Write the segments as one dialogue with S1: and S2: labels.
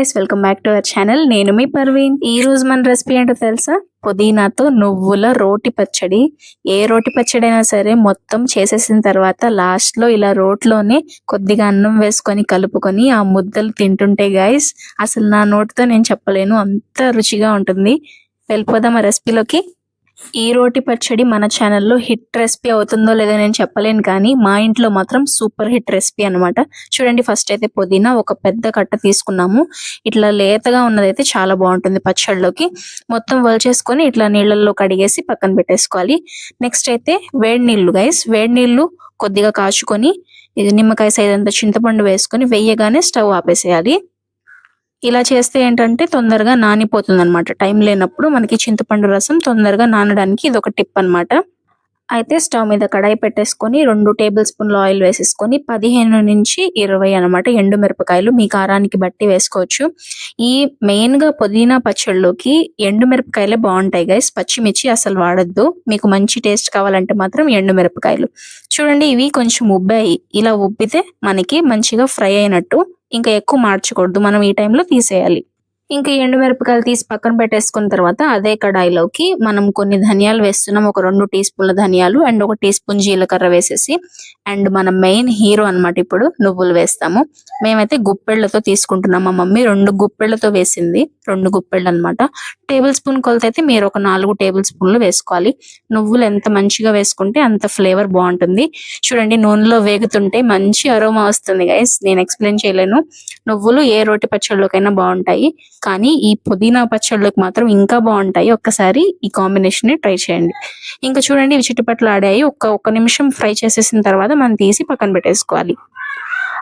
S1: Guys welcome back to our channel నేను మీ పర్వీన్ ఈ రోజు మన రెసిపీ ఏంటో తెలుసా? పుదీనాతో నువ్వుల రోటి పచ్చడి. ఏ రోటి పచ్చడి అయినా సరే మొత్తం చేసేసిన తర్వాత లాస్ట్లో ఇలా రోట్లోనే కొద్దిగా అన్నం వేసుకొని కలుపుకొని ఆ ముద్దలు తింటుంటే గైస్ అసలు నా నోటితో నేను చెప్పలేను. అంత రుచిగా ఉంటుంది. వెళ్ళిపోదాం ఆ రెసిపీలోకి ఈ రోటి పచ్చడి మన ఛానల్లో హిట్ రెసిపీ అవుతుందో లేదో నేను చెప్పలేను కానీ మా ఇంట్లో మాత్రం సూపర్ హిట్ రెసిపీ అన్నమాట. చూడండి ఫస్ట్ అయితే పుదీనా ఒక పెద్ద కట్ట తీసుకున్నాము. ఇట్లా లేతగా ఉన్నదైతే చాలా బాగుంటుంది పచ్చడిలోకి మొత్తం వలిచేసుకొని ఇట్లా నీళ్ళల్లో కడిగేసి పక్కన పెట్టేసుకోవాలి. నెక్స్ట్ అయితే వేడి నీళ్ళు గైస్ వేడి నీళ్ళు కొద్దిగా కాచుకొని ఇది నిమ్మకాయ సైజ్ అంత చింతపండు వేసుకొని వేయగానే స్టవ్ ఆపేసేయాలి. ఇలా చేస్తే ఏంటంటే తొందరగా నానిపోతుంది అనమాట టైం లేనప్పుడు మనకి చింతపండు రసం తొందరగా నానడానికి ఇది ఒక టిప్ అన్నమాట. అయితే స్టవ్ మీద కడాయి పెట్టేసుకొని రెండు టేబుల్ స్పూన్ల ఆయిల్ వేసేసుకొని పదిహేను నుంచి ఇరవై అనమాట ఎండు మిరపకాయలు మీ కారానికి బట్టి వేసుకోవచ్చు. ఈ మెయిన్గా పుదీనా పచ్చళ్ళలోకి ఎండు మిరపకాయలే బాగుంటాయి గైస్ పచ్చిమిర్చి అసలు వాడద్దు. మీకు మంచి టేస్ట్ కావాలంటే మాత్రం ఎండు మిరపకాయలు. చూడండి ఇవి కొంచెం ఉబ్బాయి. ఇలా ఉబ్బితే మనకి మంచిగా ఫ్రై అయినట్టు. ఇంకా ఎక్కువ మార్చకూడదు. మనం ఈ టైంలో తీసేయాలి. ఇంకా ఎండు మిరపకాయలు తీసి పక్కన పెట్టేసుకున్న తర్వాత అదే కడాయిలోకి మనం కొన్ని ధనియాలు వేస్తున్నాం. ఒక రెండు టీ స్పూన్ల ధనియాలు అండ్ ఒక టీ స్పూన్ జీలకర్ర వేసేసి అండ్ మన మెయిన్ హీరో అన్నమాట ఇప్పుడు నువ్వులు వేస్తాము. మేమైతే గుప్పెళ్ళతో తీసుకుంటున్నాం. మా మమ్మీ రెండు గుప్పెళ్ళతో వేసింది. రెండు గుప్పెళ్ళు అనమాట టేబుల్ స్పూన్ కొలత అయితే మీరు ఒక నాలుగు టేబుల్ స్పూన్లు వేసుకోవాలి. నువ్వులు ఎంత మంచిగా వేసుకుంటే అంత ఫ్లేవర్ బాగుంటుంది. చూడండి నూనెలో వేగుతుంటే మంచి అరోమా వస్తుంది గైస్ నేను ఎక్స్ప్లెయిన్ చేయలేను. నువ్వులు ఏ రోటి పచ్చళ్ళలోకైనా బాగుంటాయి. కానీ ఈ పుదీనా పచ్చళ్ళకి మాత్రం ఇంకా బాగుంటాయి. ఒక్కసారి ఈ కాంబినేషన్ని ట్రై చేయండి. ఇంకా చూడండి ఇవి చిట్టుపట్లు ఆడాయి ఒక్క ఒక్క నిమిషం ఫ్రై చేసేసిన తర్వాత మనం తీసి పక్కన పెట్టేసుకోవాలి.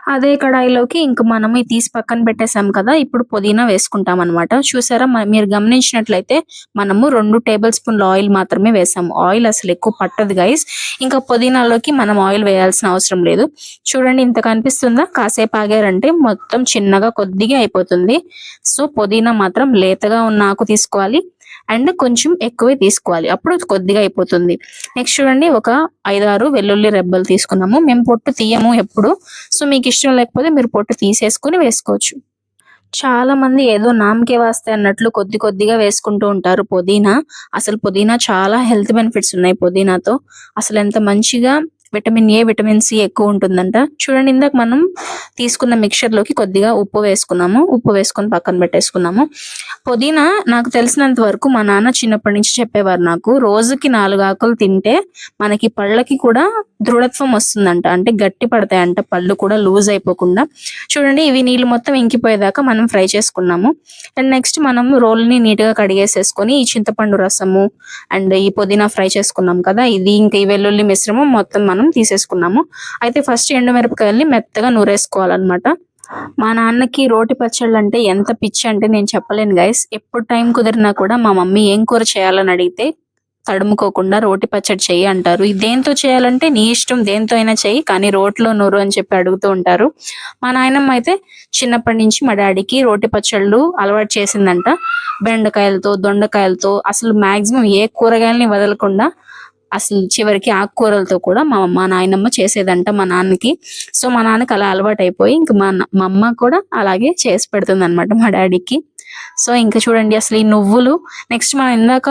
S1: అదే కడాయిలోకి ఇంక మనం తీసి పక్కన పెట్టేసాం కదా ఇప్పుడు పుదీనా వేసుకుంటాం అనమాట చూసారా మీరు గమనించినట్లయితే మనము రెండు టేబుల్ స్పూన్ల ఆయిల్ మాత్రమే వేసాము ఆయిల్ అసలు ఎక్కువ పట్టదు గైస్ ఇంకా పుదీనాలోకి మనం ఆయిల్ వేయాల్సిన అవసరం లేదు. చూడండి ఇంత కనిపిస్తుందా కాసేపు ఆగారంటే మొత్తం చిన్నగా కొద్దిగా అయిపోతుంది. సో పుదీనా మాత్రం లేతగా ఉన్న ఆకు తీసుకోవాలి. అండ్ కొంచెం ఎక్కువే తీసుకోవాలి. అప్పుడు కొద్దిగా అయిపోతుంది. నెక్స్ట్ చూడండి ఒక ఐదారు వెల్లుల్లి రెబ్బలు తీసుకున్నాము. మేము పొట్టు తీయము ఎప్పుడు. సో మీకు ఇష్టం లేకపోతే మీరు పొట్టు తీసేసుకుని వేసుకోవచ్చు. చాలా మంది ఏదో నామకే వాస్తే అన్నట్లు కొద్ది కొద్దిగా వేసుకుంటూ ఉంటారు పుదీనా. అసలు పుదీనా చాలా హెల్త్ బెనిఫిట్స్ ఉన్నాయి పుదీనాతో. అసలు ఎంత మంచిగా విటమిన్ ఏ విటమిన్ సి ఎక్కువ ఉంటుందంట. చూడండి ఇందాక మనం తీసుకున్న మిక్చర్లోకి కొద్దిగా ఉప్పు వేసుకున్నాము. ఉప్పు వేసుకొని పక్కన పెట్టేసుకున్నాము. పుదీనా నాకు తెలిసినంత వరకు మా నాన్న చిన్నప్పటి నుంచి చెప్పేవారు నాకు. రోజుకి నాలుగు ఆకులు తింటే మనకి పళ్ళకి కూడా దృఢత్వం వస్తుందంట. అంటే గట్టి పడతాయంట. పళ్ళు కూడా లూజ్ అయిపోకుండా. చూడండి ఇవి నీళ్ళు మొత్తం ఇంకిపోయేదాకా మనం ఫ్రై చేసుకున్నాము. అండ్ నెక్స్ట్ మనం రోల్ని నీట్గా కడిగేసేసుకొని ఈ చింతపండు రసము అండ్ ఈ పుదీనా ఫ్రై చేసుకున్నాం కదా. ఇది ఇంకా ఈ వెల్లుల్లి మిశ్రమం మొత్తం మనం తీసేసుకున్నాము. అయితే ఫస్ట్ ఎండు మిరపకాయల్ని మెత్తగా నూరేసుకోవాలన్నమాట. మా నాన్నకి రోటి పచ్చళ్ళు అంటే ఎంత పిచ్చి అంటే నేను చెప్పలేను గైస్ ఎప్పుడు టైం కుదిరినా కూడా మా మమ్మీ ఏం కూర చేయాలని అడిగితే తడుముకోకుండా రోటి పచ్చడి చెయ్యి అంటారు. ఇది దేంతో చేయాలంటే నీ ఇష్టం దేంతో అయినా చెయ్యి కానీ రోట్లో నూరు అని చెప్పి అడుగుతూ ఉంటారు. మా నాయనమ్మ అయితే చిన్నప్పటి నుంచి మా డాడీకి రోటి పచ్చళ్ళు అలవాటు చేసిందంట. బెండకాయలతో దొండకాయలతో అసలు మాక్సిమం ఏ కూరగాయలని వదలకుండా అసలు చివరికి ఆకుకూరలతో కూడా మా మా నాయనమ్మ చేసేదంట మా నాన్నకి. సో మా నాన్నకి అలా అలవాటు అయిపోయి ఇంకా మా మా అమ్మ కూడా అలాగే చేసి పెడుతుంది అనమాట మా డాడీకి. సో ఇంకా చూడండి అసలు ఈ నువ్వులు నెక్స్ట్ మనం ఇందాక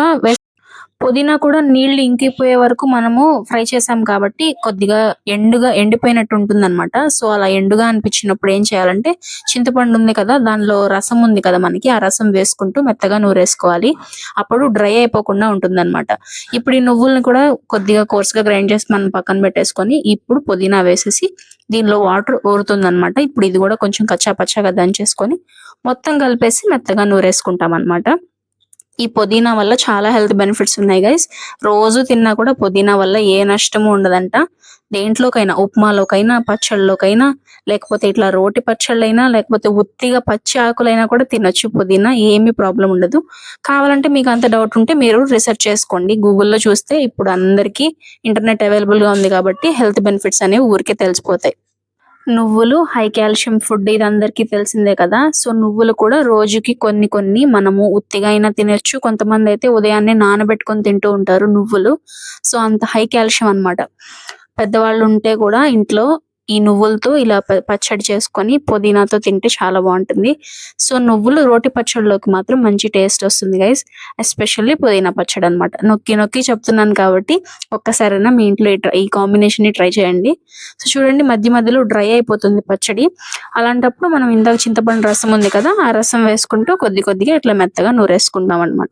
S1: పుదీనా కూడా నీళ్ళు ఇంకిపోయే వరకు మనము ఫ్రై చేసాం కాబట్టి కొద్దిగా ఎండుగా ఎండిపోయినట్టు ఉంటుంది అనమాట సో అలా ఎండుగా అనిపించినప్పుడు ఏం చేయాలంటే చింతపండు ఉంది కదా దానిలో రసం ఉంది కదా మనకి ఆ రసం వేసుకుంటూ మెత్తగా నూరేసుకోవాలి. అప్పుడు డ్రై అయిపోకుండా ఉంటుంది అనమాట ఇప్పుడు ఈ నువ్వుల్ని కూడా కొద్దిగా కోర్స్గా గ్రైండ్ చేసి మనం పక్కన పెట్టేసుకొని ఇప్పుడు పుదీనా వేసేసి దీనిలో వాటర్ ఊరుతుంది అనమాట ఇప్పుడు ఇది కూడా కొంచెం కచ్చా పచ్చాగా దంచేసుకొని మొత్తం కలిపేసి మెత్తగా నూరేసుకుంటాం అనమాట ఈ పుదీనా వల్ల చాలా హెల్త్ బెనిఫిట్స్ ఉన్నాయి గైస్. రోజు తిన్నా కూడా పుదీనా వల్ల ఏ నష్టము ఉండదంట. దేంట్లోకైనా ఉప్మాలోకైనా పచ్చళ్ళలోకైనా లేకపోతే ఇట్లా రోటి పచ్చళ్ళైనా లేకపోతే ఉత్తిగా పచ్చి ఆకులైనా కూడా తినొచ్చు పుదీనా. ఏమీ ప్రాబ్లం ఉండదు. కావాలంటే మీకు అంత డౌట్ ఉంటే మీరు రీసెర్చ్ చేసుకోండి. గూగుల్లో చూస్తే ఇప్పుడు అందరికీ ఇంటర్నెట్ అవైలబుల్గా ఉంది కాబట్టి హెల్త్ బెనిఫిట్స్ అనేవి ఊరికే తెలిసిపోతాయి. నువ్వులు హై కాల్షియం ఫుడ్ ఇది అందరికీ తెలిసిందే కదా. సో నువ్వులు కూడా రోజుకి కొన్ని కొన్ని మనము ఉత్తిగా అయినా తినొచ్చు. కొంతమంది అయితే ఉదయాన్నే నానబెట్టుకొని తింటూ ఉంటారు నువ్వులు. సో అంత హై కాల్షియం అన్నమాట. పెద్దవాళ్ళు ఉంటే కూడా ఇంట్లో ఈ నువ్వులతో ఇలా పచ్చడి చేసుకొని పుదీనాతో తింటే చాలా బాగుంటుంది. సో నువ్వులు రోటి పచ్చడిలోకి మాత్రం మంచి టేస్ట్ వస్తుంది గైస్ ఎస్పెషల్లీ పుదీనా పచ్చడి అనమాట నొక్కి నొక్కి చెప్తున్నాను కాబట్టి ఒక్కసారైనా మీ ఇంట్లో ఈ కాంబినేషన్ని ట్రై చేయండి. సో చూడండి మధ్య మధ్యలో డ్రై అయిపోతుంది పచ్చడి. అలాంటప్పుడు మనం ఇందాక చింతపండు రసం ఉంది కదా ఆ రసం వేసుకుంటూ కొద్ది కొద్దిగా ఇట్లా మెత్తగా నూరేసుకుంటాం అనమాట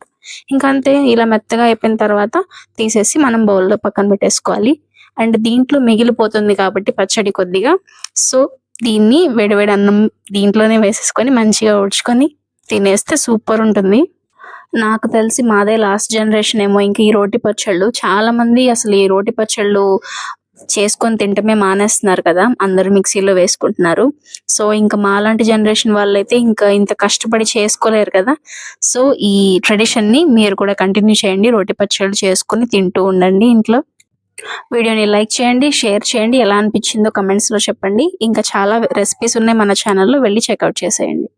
S1: ఇంకా అంతే ఇలా మెత్తగా అయిపోయిన తర్వాత తీసేసి మనం బౌల్లో పక్కన పెట్టేసుకోవాలి. అండ్ దీంట్లో మిగిలిపోతుంది కాబట్టి పచ్చడి కొద్దిగా. సో దీన్ని వేడివేడి అన్నం దీంట్లోనే వేసేసుకొని మంచిగా ఉడ్చుకొని తినేస్తే సూపర్ ఉంటుంది. నాకు తెలిసి మాదే లాస్ట్ జనరేషన్ ఏమో ఇంకా ఈ రోటి పచ్చళ్ళు. చాలా మంది అసలు ఈ రోటి పచ్చళ్ళు చేసుకొని తింటమే మానేస్తున్నారు కదా. అందరూ మిక్సీలో వేసుకుంటున్నారు. సో ఇంకా మాలాంటి జనరేషన్ వాళ్ళైతే ఇంకా ఇంత కష్టపడి చేసుకోలేరు కదా. సో ఈ ట్రెడిషన్ని మీరు కూడా కంటిన్యూ చేయండి. రోటి పచ్చళ్ళు చేసుకొని తింటూ ఉండండి ఇంట్లో. వీడియోని లైక్ చేయండి షేర్ చేయండి. ఎలా అనిపించిందో కమెంట్స్లో చెప్పండి. ఇంకా చాలా రెసిపీస్ ఉన్నాయి మన ఛానల్లో. వెళ్ళి చెక్అవుట్ చేసేయండి.